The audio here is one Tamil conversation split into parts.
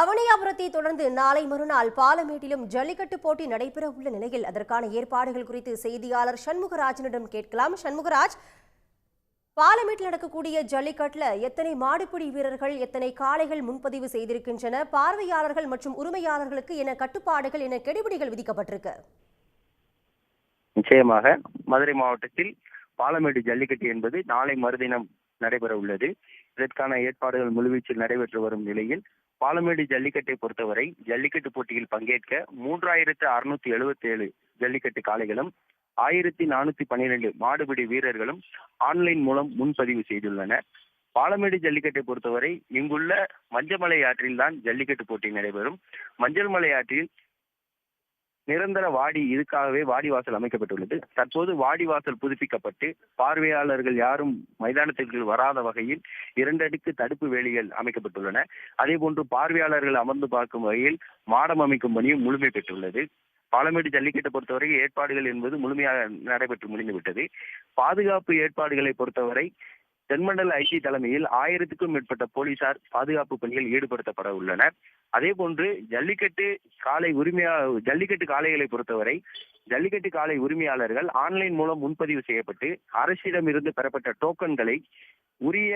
அவனியாபுரத்தை தொடர்ந்து நாளை மறுநாள் பாலமேட்டிலும் ஜல்லிக்கட்டு போட்டி நடைபெற உள்ள நிலையில் அதற்கான ஏற்பாடுகள் குறித்து செய்தியாளர் சண்முகராஜனிடம் கேட்கலாம். சண்முகராஜ் பாலமேட்டில் நடக்கக்கூடிய ஜல்லிக்கட்டுல எத்தனை மாடுபிடி வீரர்கள் எத்தனை காளைகள் முன்பதிவு செய்திருக்கின்றன பார்வையாளர்கள் மற்றும் உரிமையாளர்களுக்கு என கட்டுப்பாடுகள் என கெடுபிடிகள் விதிக்கப்பட்டிருக்கு? நிச்சயமாக மதுரை மாவட்டத்தில் பாலமேடு ஜல்லிக்கட்டு என்பது நாளை மறுதினம் நடைபெற உள்ளது இதற்கான ஏற்பாடுகள் முழுவீச்சில் நடைபெற்று வரும் நிலையில் பாலமேடு ஜல்லிக்கட்டை பொறுத்தவரை ஜல்லிக்கட்டு போட்டியில் பங்கேற்க மூன்றாயிரத்து அறுநூத்தி எழுபத்தி ஏழு ஜல்லிக்கட்டு காளைகளும் ஆயிரத்தி நானூத்தி பன்னிரெண்டு மாடுபிடி வீரர்களும் ஆன்லைன் மூலம் முன்பதிவு செய்துள்ளனர். பாலமேடு ஜல்லிக்கட்டை பொறுத்தவரை இங்குள்ள மஞ்சமலை ஆற்றில் தான் ஜல்லிக்கட்டு போட்டி நடைபெறும். மஞ்சள் மலை ஆற்றில் நிரந்தர வாடி இதுக்காகவே வாடிவாசல் அமைக்கப்பட்டுள்ளது. தற்போது வாடிவாசல் புதுப்பிக்கப்பட்டு பார்வையாளர்கள் யாரும் மைதானத்திற்கு வராத வகையில் இரண்டு அடுக்கு தடுப்பு வேலிகள் அமைக்கப்பட்டுள்ளன. அதே போன்று பார்வையாளர்கள் அமர்ந்து பார்க்கும் வகையில் மாடம் அமைக்கும் பணியும் முழுமை பெற்றுள்ளது. பாலமேடு ஜல்லிக்கட்டை பொறுத்தவரை ஏற்பாடுகள் என்பது முழுமையாக நடைபெற்று முடிந்துவிட்டது. பாதுகாப்பு ஏற்பாடுகளை பொறுத்தவரை தென்மண்டல ஐசி தலைமையில் ஆயிரத்துக்கும் மேற்பட்ட போலீசார் பாதுகாப்பு பணியில் ஈடுபடுத்தப்பட உள்ளனர். அதே போன்று ஜல்லிக்கட்டு காலை உரிமையா ஜல்லிக்கட்டு காளைகளை பொறுத்தவரை ஜல்லிக்கட்டு காலை உரிமையாளர்கள் ஆன்லைன் மூலம் முன்பதிவு செய்யப்பட்டு அரசிடம் இருந்து பெறப்பட்ட டோக்கன்களை உரிய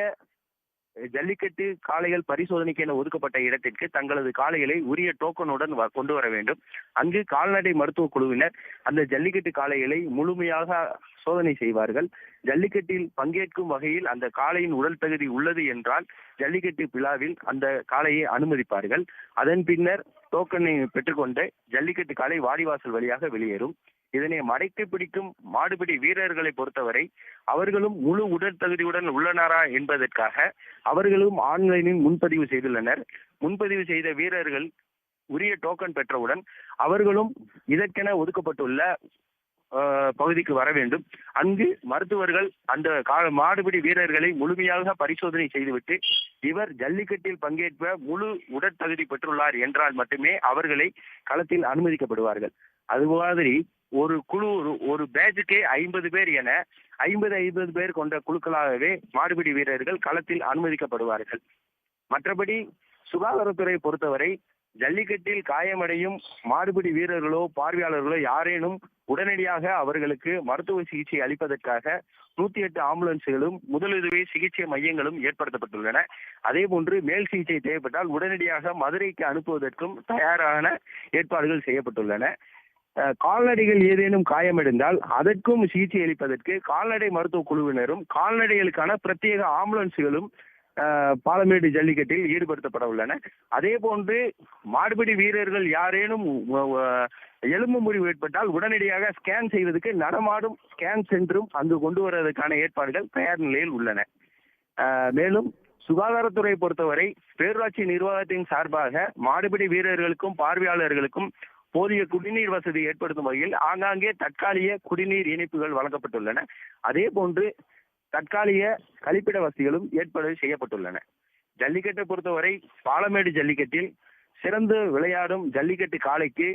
ஜல்லிக்கட்டு காளைகள் பரிசோதனைக்கு என ஒதுக்கப்பட்ட இடத்திற்கு தங்களது காளைகளை உரிய டோக்கனுடன் கொண்டு வர வேண்டும். அங்கு கால்நடை மருத்துவ குழுவினர் அந்த ஜல்லிக்கட்டு காளைகளை முழுமையாக சோதனை செய்வார்கள். ஜல்லிக்கட்டில் பங்கேற்கும் வகையில் அந்த காளையின் உடல் தகுதி உள்ளது என்றால் ஜல்லிக்கட்டு விழாவில் அந்த காளையை அனுமதிப்பார்கள். அதன் பின்னர் டோக்கனை பெற்றுக்கொண்டு ஜல்லிக்கட்டு காளை வாடிவாசல் வழியாக வெளியேறும். இதனை மடைக்கு பிடிக்கும் மாடுபிடி வீரர்களை பொறுத்தவரை அவர்களும் முழு உடல் தகுதியுடன் உள்ளனரா என்பதற்காக அவர்களும் ஆன்லைனில் முன்பதிவு செய்துள்ளனர். முன்பதிவு செய்த வீரர்கள் உரிய டோக்கன் பெற்றவுடன் அவர்களும் இதற்கென ஒதுக்கப்பட்டுள்ள பகுதிக்கு வர வேண்டும். அங்கு மருத்துவர்கள் அந்த கா- மாடுபிடி வீரர்களை முழுமையாக பரிசோதனை செய்துவிட்டு இவர் ஜல்லிக்கட்டில் பங்கேற்க முழு உடற்தகுதி பெற்றுள்ளார் என்றால் மட்டுமே அவர்களை களத்தில் அனுமதிக்கப்படுவார்கள். அது மாதிரி ஒரு குழு ஒரு- ஒரு பேட்சுக்கே ஐம்பது பேர் என ஐம்பது ஐம்பது பேர் கொண்ட குழுக்களாகவே மாடுபிடி வீரர்கள் களத்தில் அனுமதிக்கப்படுவார்கள். மற்றபடி சுகாதாரத்துறை பொறுத்தவரை ஜல்லிக்கட்டில் காயமடையும் மாடுபிடி வீரர்களோ பார்வையாளர்களோ யாரேனும் உடனடியாக அவர்களுக்கு மருத்துவ சிகிச்சை அளிப்பதற்காக நூத்தி எட்டு ஆம்புலன்ஸ்களும் முதலுதவி சிகிச்சை மையங்களும் ஏற்படுத்தப்பட்டுள்ளன. அதே போன்று மேல் சிகிச்சை தேவைப்பட்டால் உடனடியாக மதுரைக்கு அனுப்புவதற்கும் தயாரான ஏற்பாடுகள் செய்யப்பட்டுள்ளன. கால்நடைகள் ஏதேனும் காயமடைந்தால் அதற்கும் சிகிச்சை அளிப்பதற்கு கால்நடை மருத்துவ குழுவினரும் கால்நடைகளுக்கான பிரத்யேக ஆம்புலன்ஸ்களும் பாலமேடு ஜல்லிக்கட்டில் ஈடுபடுத்தப்பட உள்ளன. அதே போன்று மாடுபிடி வீரர்கள் யாரேனும் எலும்பு முறிவு ஏற்பட்டால் உடனடியாக ஸ்கேன் செய்வதற்கு நடமாடும் ஸ்கேன் சென்றும் அங்கு கொண்டு வருவதற்கான ஏற்பாடுகள் தயார் நிலையில் உள்ளன. மேலும் சுகாதாரத்துறை பொறுத்தவரை பேரூராட்சி நிர்வாகத்தின் சார்பாக மாடுபிடி வீரர்களுக்கும் பார்வையாளர்களுக்கும் போதிய குடிநீர் வசதி ஏற்படுத்தும் வகையில் ஆங்காங்கே தற்காலிக குடிநீர் இணைப்புகள் வழங்கப்பட்டுள்ளன. அதே போன்று தற்காலிக கழிப்பிட வசதிகளும் ஏற்பாடு செய்யப்பட்டுள்ளன. ஜல்லிக்கட்டை பொறுத்தவரை பாலமேடு ஜல்லிக்கட்டில் சிறந்து விளையாடும் ஜல்லிக்கட்டு காளைக்கு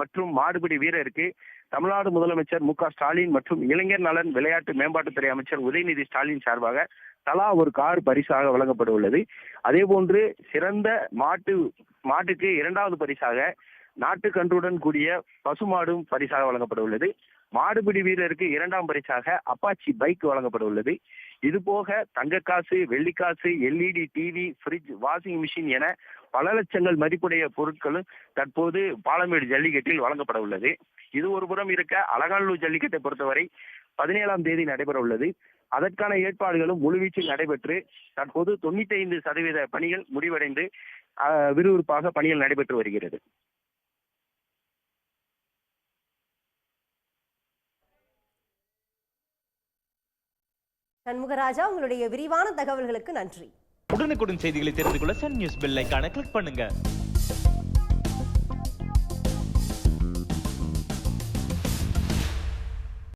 மற்றும் மாடுபிடி வீரருக்கு தமிழ்நாடு முதலமைச்சர் மு ஸ்டாலின் மற்றும் இளைஞர் நலன் விளையாட்டு மேம்பாட்டுத்துறை அமைச்சர் உதயநிதி ஸ்டாலின் சார்பாக தலா ஒரு கார் பரிசாக வழங்கப்பட உள்ளது. அதே போன்று சிறந்த மாட்டு மாட்டுக்கு இரண்டாவது பரிசாக நாட்டுக்கன்றுடன் கூடிய பசுமாடும் பரிசாக வழங்கப்பட உள்ளது மாடுபிடி வீரருக்கு இரண்டாம் பரிசாக அப்பாச்சி பைக் வழங்கப்பட உள்ளது இது போக தங்கக்காசு வெள்ளிக்காசு LED TV fridge washing machine என பல லட்சங்கள் மதிப்புடைய பொருட்களும் தற்போது பாலமேடு ஜல்லிக்கட்டில் வழங்கப்பட உள்ளது இது ஒரு புறம் இருக்க அலங்காநல்லூர் ஜல்லிக்கட்டை பொறுத்தவரை பதினேழாம் தேதி நடைபெற உள்ளது அதற்கான ஏற்பாடுகளும் முழுவீச்சில் நடைபெற்று தற்போது தொண்ணூத்தி ஐந்து சதவீத பணிகள் முடிவடைந்து விறுவிறுப்பாக பணிகள் நடைபெற்று வருகிறது. சண்முகராஜா உங்களுடைய விரிவான தகவல்களுக்கு நன்றி. உடனுக்குடன் செய்திகளை தெரிந்து கொள்ள சன் நியூஸ் பெல் ஐக்கான கிளிக் பண்ணுங்க.